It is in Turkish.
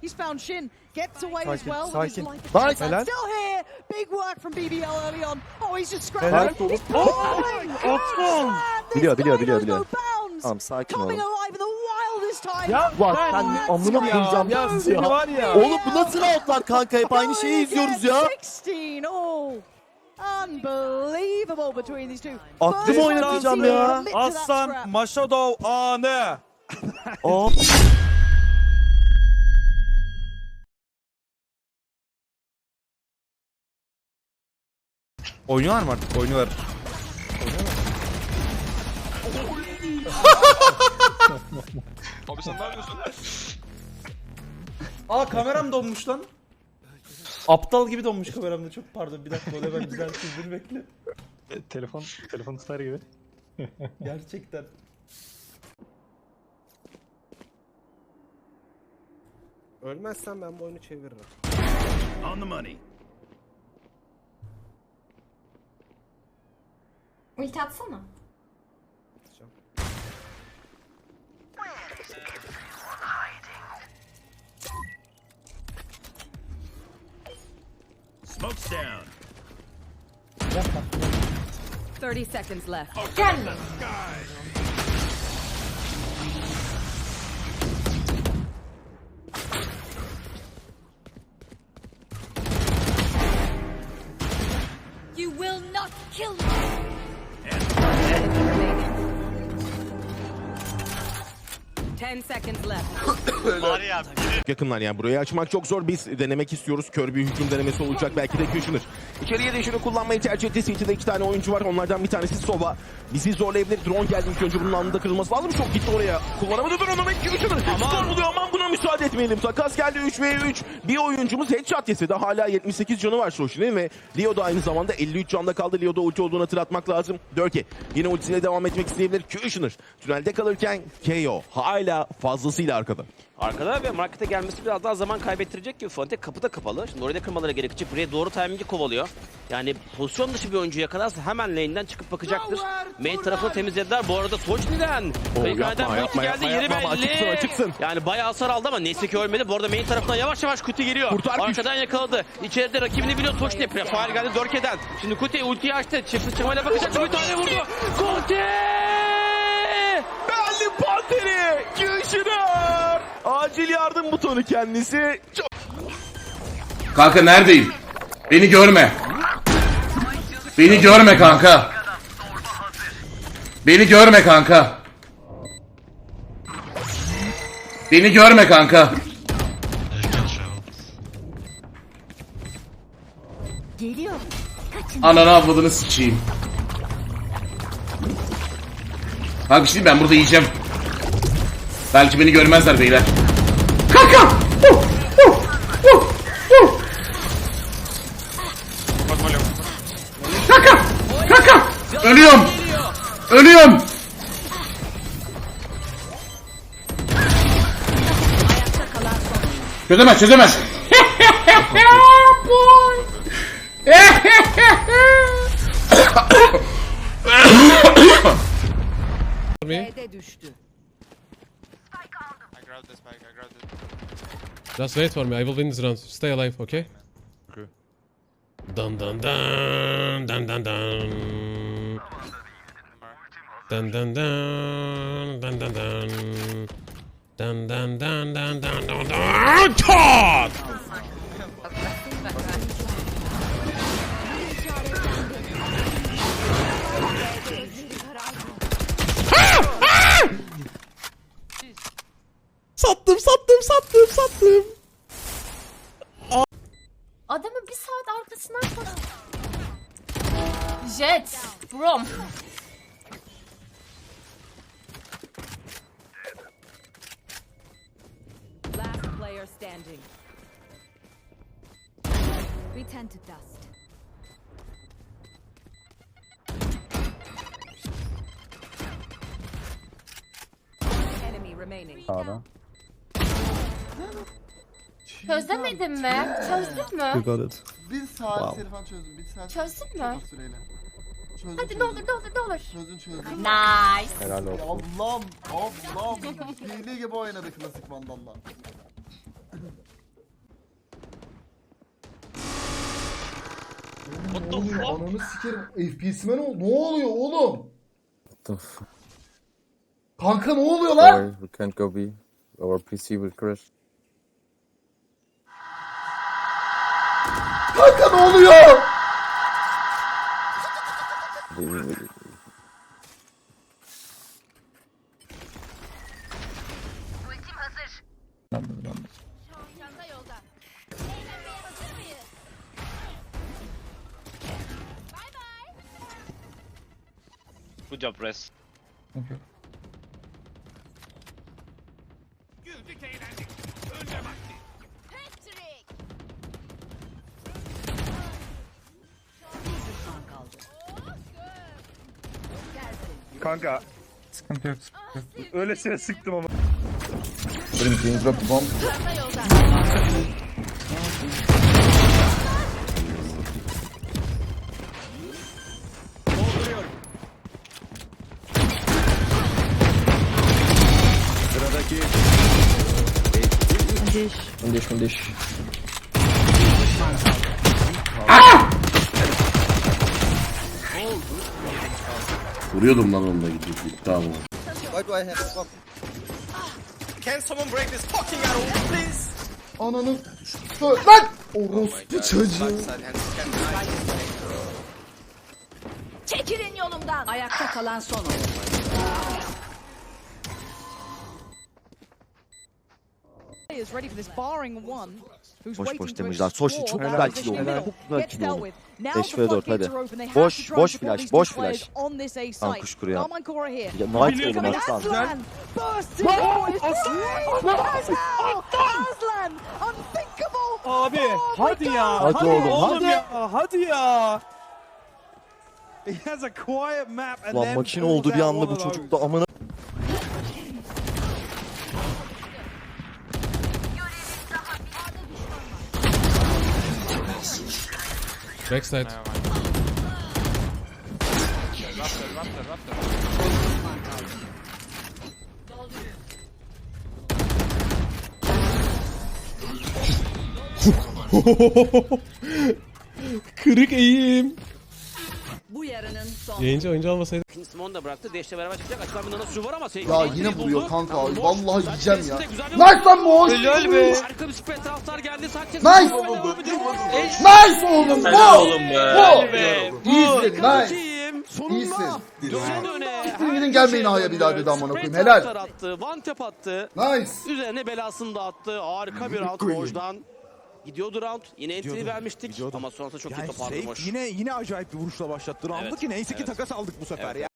He's found Shin. Gets away as Sakin, well. with his sakin. life. Helal. Still here. Big work from BBL early on. Oh, he's just Helal. scrapping. He's Oh, oh, Biliyor, biliyor, biliyor, biliyor. No bounds. Tamam sakin time. Ya bak sen amına koyacağım ya ya. seni var ya. Oğlum bu nasıl roundlar kanka hep aynı şeyi izliyoruz ya. 16 all. Unbelievable between these two. Aklımı oynatacağım ya. Aslan. Maşadov anı. Aa. Oynuyorlar mı artık? Oynuyorlar. Abi sen ne yapıyorsun? Aa kameram donmuş lan. Aptal gibi donmuş kameramda çok pardon bir dakika onu hemen düzelteyim dur bekle. Telefon, telefon tutar gibi. Gerçekten. Ölmezsen ben bu oyunu çeviririm. Ulti atsana. Atacağım. Thirty seconds left. Gelme. You will not kill me. And Var ya biri yakınlar yani burayı açmak çok zor. Biz denemek istiyoruz. Kör bir hücum denemesi olacak. Belki de Kushner. İçeriye de şunu kullanmayı tercih etti. City'de iki tane oyuncu var. Onlardan bir tanesi Sova. Bizi zorlayabilir. Drone geldi ilk önce bunun anında kırılması lazım. Çok gitti oraya. Kullanamadı drone'u ve Kushner. Skor buluyor. Aman buna müsaade etmeyelim. Takas geldi 3 v 3. Bir oyuncumuz headshot yese de hala 78 canı var Shoshin'in ve Leo da aynı zamanda 53 canda kaldı. Leo'da ulti olduğunu hatırlatmak lazım. Dörke yine ultisiyle devam etmek isteyebilir. Kushner tünelde kalırken KO hala fazlasıyla arkada. Arkada ve markete gelmesi biraz daha zaman kaybettirecek gibi Fante kapı da kapalı. Şimdi oraya da kırmaları gerekecek. Buraya doğru timingi kovalıyor. Yani pozisyon dışı bir oyuncu yakalarsa hemen lane'den çıkıp bakacaktır. Main tarafını temizlediler. Bu arada. Oo, Kayıkhaneden yapma, yapma, geldi. yapma, Yeri yapma belli. açıksın, açıksın. Yani bayağı hasar aldı ama neyse ki ölmedi. Bu arada main tarafından yavaş yavaş Kuti geliyor. Kurtar güç. Arkadan yakaladı. İçeride rakibini biliyor Toçni. Faal geldi Dörke'den. Şimdi Kuti ultiyi açtı. Çift sıçramayla bakacak. Bir tane vurdu. Kuti! Kushner! Acil yardım butonu kendisi. Çok Kanka neredeyim? Beni görme. Beni görme kanka. Beni görme kanka. Beni görme kanka. Geliyor. Ananı avladığını sıçayım. Kanka şimdi ben burada yiyeceğim. Belki beni görmezler beyler. Kanka! Uh, uh, uh, uh. Kanka! Kanka! Ölüyorum! Ölüyorum! Çözemez, çözemez. Düştü. Bag, I grabbed it. Just wait for me. I will win this round. Stay alive, okay? Okay. Dun dun dun dun dun dun. Dun dun dun dun dun dun. Dun dun dun dun dun dun dun. Cut! Brom. Last player standing. Return to dust. Enemy remaining. Çözemedin mi? Çözdün mü? got it. Bir saat Wow. telefon çözdüm. Bir saat Çözdün mü? süreyle çözdün. Hadi ne olur ne olur ne olur. Çözdün çözdün. Nice. Helal olsun. Allah'ım Allah'ım. Hile gibi oynadı klasik mandalla. What the fuck? Ananı sikerim. FPS'ime ne, ne oluyor oğlum? What the fuck? Kanka ne oluyor lan? Sorry, we can't go B. Our PC will crash. Kanka ne oluyor? Good job, Res. Patrick. Kanka. Sıkıntı yok. Öylesine sıktım ama. Çanta yolda. Sıradaki Vuruyordum lan onunla gidip. Tamam. Can someone break this fucking arrow please? Ananı... Lan! Orospu çocuğu. Çekilin yolumdan. Ayakta kalan son is Boş boş to demişler. Soşi explore çok güzel kill oldu. Çok güzel kill oldu. with. Now Beş the ve dört, floodgates hadi. Boş, boş flash, boş flash. On this A Lan site. kuş Cora here. Ya Knight oğlum aslan. Aslan! Abi Oh my hadi ya. God! Hadi oğlum, hadi. ya. Hadi ya. He has a quiet map and Lan then makine oldu bir anda bu çocuk da amına. Backside. Kırık eğim. Bu yarının son. Yayıncı oyuncu olmasaydı. İkinci Simon da bıraktı. Deşle beraber çıkacak. Açılan bir nanosu var ama şey. Ya yine vuruyor kanka. Boş. Vallahi yiyeceğim ya. de güzel bir- Nice lan boş. Helal be. Harika bir spray taraftar geldi. Sanchez. Nice. Nice oğlum bu. Bu. İyisin nice. İyisin. Siktirin gidin gelmeyin A'ya bir daha dedi amına koyayım. Helal. Attı. One tap attı. Nice. Üzerine belasını da attı. Harika bir round Moj'dan. Gidiyordu round. Yine entry vermiştik ama sonrasında çok kötü toparladı Moş. Yine yine acayip bir vuruşla başlattı roundu Evet, ki neyse ki evet. takas aldık bu sefer ya.